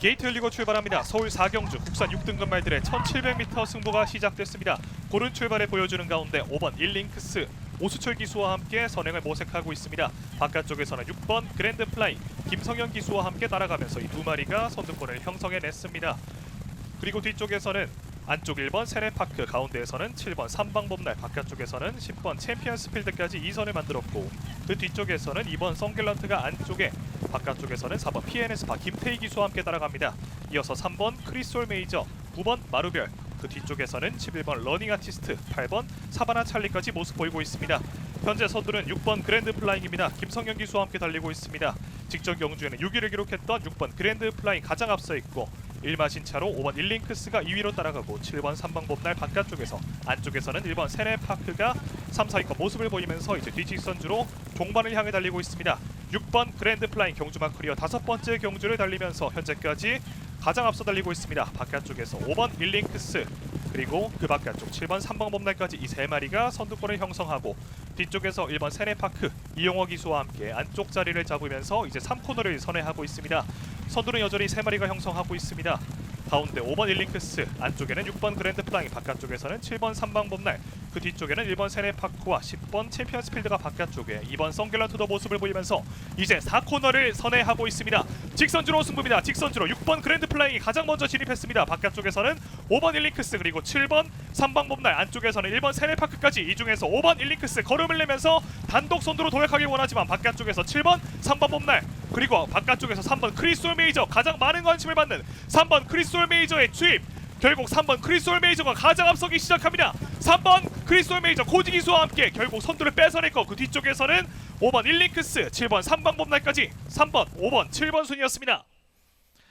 게이트 열리고 출발합니다. 서울 4경주 국산 6등급 말들의 1700m 승부가 시작됐습니다. 고른 출발을 보여주는 가운데 5번 일링크스 오수철 기수와 함께 선행을 모색하고 있습니다. 바깥쪽에서는 6번 그랜드 플라이 김성현 기수와 함께 따라가면서 이 두 마리가 선두권을 형성해냈습니다. 그리고 뒤쪽에서는 안쪽 1번 세레파크 가운데에서는 7번 삼방범날 바깥쪽에서는 10번 챔피언스필드까지 2선을 만들었고 그 뒤쪽에서는 2번 성길런트가 안쪽에 바깥쪽에서는 4번 PNS파 김태희 기수와 함께 따라갑니다. 이어서 3번 크리솔 메이저 9번 마루별 그 뒤쪽에서는 11번 러닝 아티스트 8번 사바나 찰리까지 모습 보이고 있습니다. 현재 선두는 6번 그랜드 플라잉입니다. 김성현 기수와 함께 달리고 있습니다. 직전 경주에는 6위를 기록했던 6번 그랜드 플라잉 가장 앞서 있고 1마신 차로 5번 일링크스가 2위로 따라가고 7번 삼방범날 바깥쪽에서 안쪽에서는 1번 세네파크가 3, 4위권 모습을 보이면서 이제 뒤직선주로 종반을 향해 달리고 있습니다. 6번 그랜드 플라잉 경주마 커리어 다섯 번째 경주를 달리면서 현재까지 가장 앞서 달리고 있습니다. 바깥쪽에서 5번 일링크스 그리고 그 바깥쪽 7번 삼방범날까지 이 세 마리가 선두권을 형성하고 뒤쪽에서 1번 세네파크 이용호 기수와 함께 안쪽 자리를 잡으면서 이제 3코너를 선회하고 있습니다. 선두는 여전히 세 마리가 형성하고 있습니다. 가운데 5번 일링크스, 안쪽에는 6번 그랜드 플라잉, 바깥쪽에서는 7번 삼방범날, 그 뒤쪽에는 1번 세네파크와 10번 챔피언스필드가 바깥쪽에 2번 성길런트도 모습을 보이면서 이제 4코너를 선회하고 있습니다. 직선주로 승부입니다. 직선주로 6번 그랜드 플라잉이 가장 먼저 진입했습니다. 바깥쪽에서는 5번 일링크스 그리고 7번 삼방범날, 안쪽에서는 1번 세네파크까지 이 중에서 5번 일링크스 걸음을 내면서 단독 선두로 도약하길 원하지만 바깥쪽에서 7번 삼방범날 그리고 바깥쪽에서 3번 크리스톨 메이저 가장 많은 관심을 받는 3번 크리스톨 메이저의 투입 결국 3번 크리스톨 메이저가 가장 앞서기 시작합니다. 3번 크리스톨 메이저 고지 기수와 함께 결국 선두를 뺏어냈고 그 뒤쪽에서는 5번 일링크스 7번 삼방범날까지 3번 5번 7번 순이었습니다